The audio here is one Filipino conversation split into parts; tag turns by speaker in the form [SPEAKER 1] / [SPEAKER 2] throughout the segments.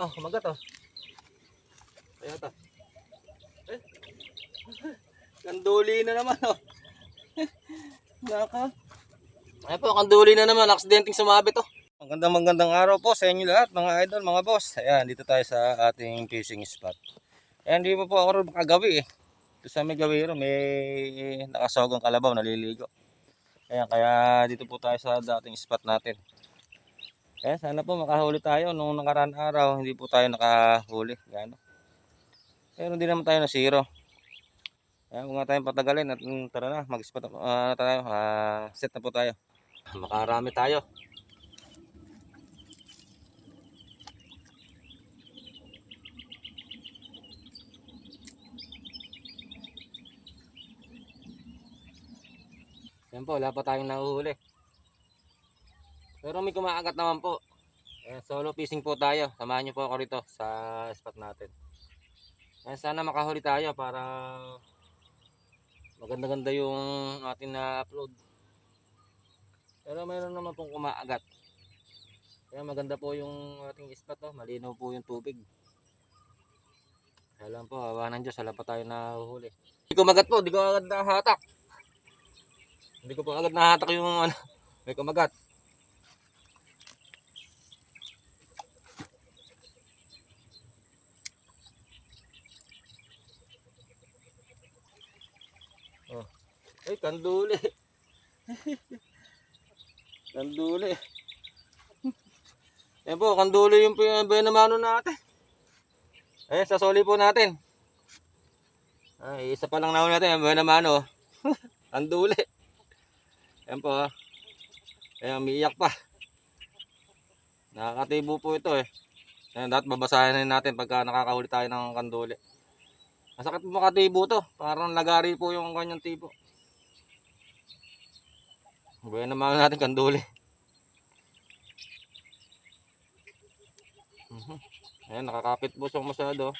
[SPEAKER 1] Oh, kumagat oh. Kaya to. Eh. Kanduli na naman oh. Naka. Ay po, kanduli na naman. Aksidenteng sumabit oh. Magandang magandang araw po sa inyo lahat mga idol, mga boss. Ayan, dito tayo sa ating fishing spot. Ayan, di pa po ako rin makagawi eh. Ito sa may gawiro, may nakasogong kalabaw, naliligo. Ayan, kaya dito po tayo sa dating spot natin. Ayan, sana po makahuli tayo. Nung nakaraan araw, hindi po tayo nakahuli. Gano. Pero hindi naman tayo na zero. Ayan, huwag nga tayong patagalin at mm, tara na, mag-spot uh, tayo. Ah, set na po tayo. Makarami tayo. Yan po, wala pa tayong nahuhuli. Pero may kumaagat naman po. Ayan, solo fishing po tayo. Samahan niyo po ako rito sa spot natin. Ayan, sana makahuli tayo para maganda-ganda yung ating na-upload. Pero mayroon naman pong kumaagat. Kaya maganda po yung ating spot. Oh. Malinaw po yung tubig. Lang po, awa ng Diyos, wala pa tayo nahuhuli. Hindi ko magat po, hindi ko agad nahatak. Hindi ko pa agad nahatak yung ano, may kumagat. Ay, kanduli. kanduli. Yan po, kanduli yung benamano natin. Ayan, sasoli po natin. Ay, isa pa lang naman natin, yung benamano. kanduli. Ayan po. ah. Ayan, umiiyak pa. Nakakatibo po ito eh. Ayan, dapat babasahin na natin pagka nakakahuli tayo ng kanduli. Masakit makatibo to. Parang lagari po yung kanyang tibo. Buhay naman natin kanduli. Mhm. Ayan, nakakapit siyang masyado.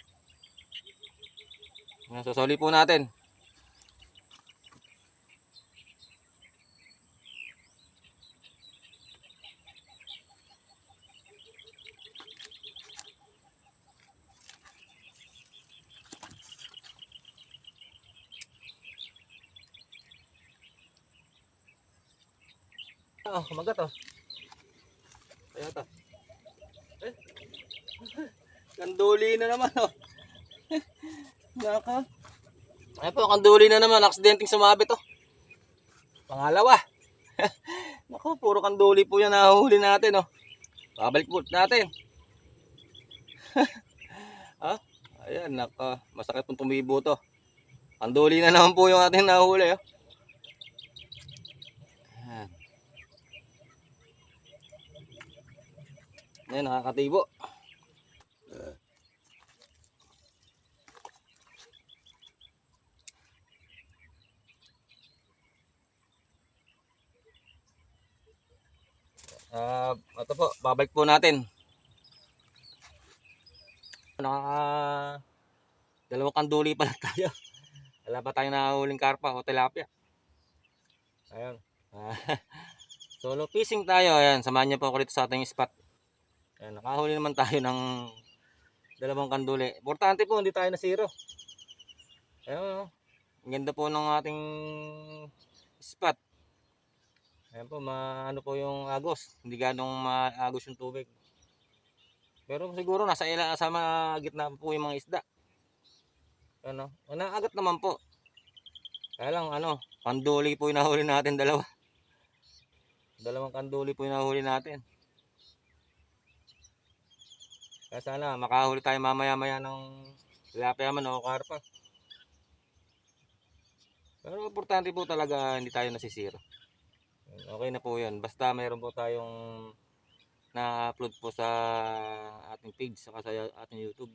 [SPEAKER 1] Ayan, sasoli po natin. Oh, kumagat oh. Kaya to. Eh. Kanduli na naman oh. Naka. Ay po, kanduli na naman. Aksidenteng sumabit oh. Pangalawa. Naku, puro kanduli po yan nahuli natin oh. Babalik po natin. ha? Ayan, naka. Masakit pong tumibo to. Kanduli na naman po yung ating nahuli oh. Ayan, nakakatibo. Ah, ito po, babalik po natin. Naka dalawang kanduli pa lang tayo. Wala pa tayong nahuling karpa o tilapia. Ayun. Ah, solo fishing tayo. Ayan, samahan niyo po ako dito sa ating spot. Ayan, nakahuli naman tayo ng dalawang kanduli. Importante po, hindi tayo na zero. Ayun, oh. ang ganda po ng ating spot. Ayan po, ma, ano po yung agos. Hindi ganong maagos yung tubig. Pero siguro nasa ila, sa gitna po yung mga isda. Ano, naagat naman po. Kaya lang, ano, kanduli po yung nahuli natin dalawa. Dalawang kanduli po yung nahuli natin. Kaya sana makahuli tayo mamaya-maya ng tilapia man o karpa. Pero importante po talaga hindi tayo nasisiro. Okay na po yun. Basta mayroon po tayong na-upload po sa ating page sa ating YouTube.